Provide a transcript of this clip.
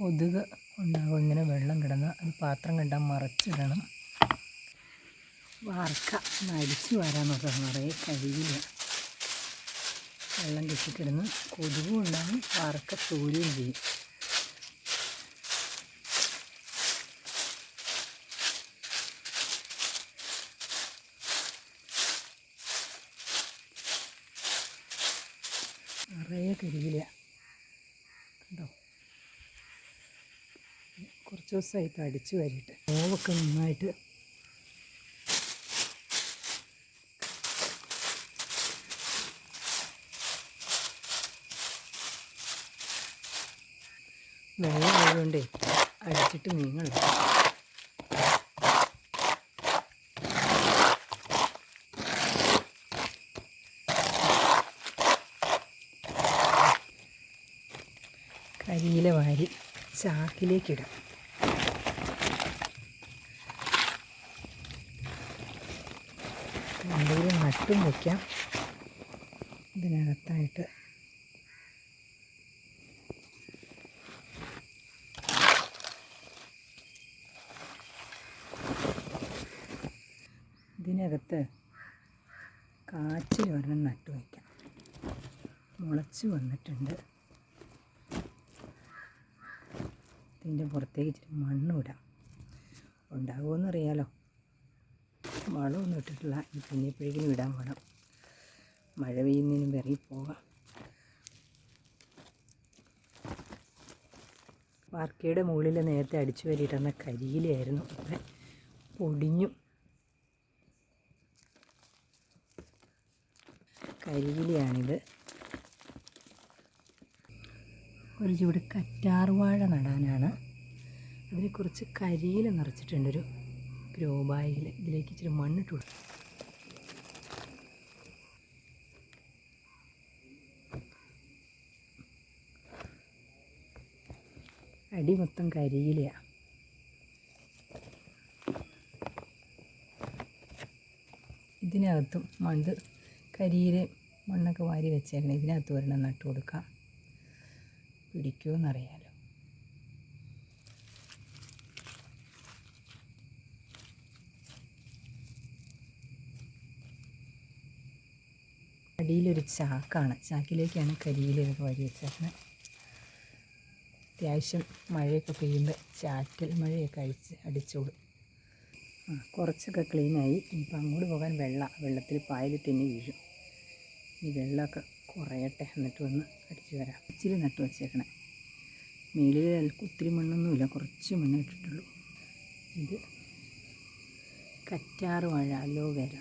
കൊതുക് ഉണ്ടാകും. ഇങ്ങനെ വെള്ളം കിടന്ന് അത് പാത്രം കണ്ടാൽ മറച്ചിടണം. വാർക്ക മരിച്ച് വരാമെന്ന് നോക്കാം. നിറയെ കഴിയില്ല വെള്ളം കെട്ടിക്കിടന്ന് കൊതുകും ഉണ്ടാകും. വാർക്ക തോരുകയും ചെയ്യും. നിറയെ കഴിയില്ല കണ്ടോ? കുറച്ച് ദിവസമായി ഇപ്പം അടിച്ചു വരിയിട്ട് ഓവൊക്കെ നന്നായിട്ട് വെള്ളം ആയതുകൊണ്ടേ അടിച്ചിട്ട് നീങ്ങണം കരിയില വാരി ചാക്കിലേക്കിടാം. എന്തെങ്കിലും നട്ടും വയ്ക്കാം. ഇതിനകത്തായിട്ട്. ഇതിനകത്ത് കാച്ചിൽ ഒരെണ്ണം നട്ടു വയ്ക്കാം. മുളച്ച് വന്നിട്ടുണ്ട്. ഇതിന്റെ പുറത്തേക്ക് ഇച്ചിരി മണ്ണ് ഇടാം ഉണ്ടാകുമോയെന്ന് അറിയാലോ വളമൊന്നും ഇട്ടിട്ടില്ല. പിന്നെ എപ്പോഴേക്കും ഇടാൻ വേണം. മഴ പെയ്യുന്നതിന് വിറയി പോകാം വാർക്കയുടെ മുകളിൽ നേരത്തെ അടിച്ചു വരിയിട്ടിരുന്ന കരിയിലായിരുന്നു ഇവിടെ പൊടിഞ്ഞു. കരിയിലാണിത് ഒരു ചൂട് കറ്റാർവാഴ നടാനാണ്. അതിൽ കുറച്ച് കരിയില നിറച്ചിട്ടുണ്ട് ഒരു ഗ്രോ ഇതിലേക്ക് ഇച്ചിരി മണ്ണിട്ട് കൊടുത്തു. അടി മൊത്തം കരിയിലയാണ് ഇതിനകത്തും മണ്ണ് കരിയില മണ്ണൊക്കെ വാരി വെച്ചേക്കണം ഇതിനകത്ത് ഒരെണ്ണം നട്ട് കൊടുക്കാം. പിടിക്കുമെന്നറിയാലോ അടിയിലൊരു ചാക്കാണ്. ചാക്കിലേക്കാണ് കരിയിലൊക്കെ വരി വെച്ചേക്കുന്നത് അത്യാവശ്യം മഴയൊക്കെ പെയ്യുമ്പോൾ ചാറ്റൽ മഴയൊക്കെ അഴിച്ച് അടിച്ചോളും. കുറച്ചൊക്കെ ക്ലീനായി. ഇനിയിപ്പോൾ അങ്ങോട്ട് പോകാൻ വെള്ളം വെള്ളത്തിൽ പായൽ തന്നെ വീഴും. ഈ വെള്ളമൊക്കെ കുറയട്ടെ എന്നിട്ട് വന്ന് അടിച്ചു വരാം. ഇച്ചിരി നട്ടു വച്ചേക്കണേ. മേളിൽ ഒത്തിരി മണ്ണൊന്നുമില്ല കുറച്ച് മണ്ണ് ഇട്ടിട്ടുള്ളൂ. ഇത് കറ്റാറ് വാഴ അലോവേര.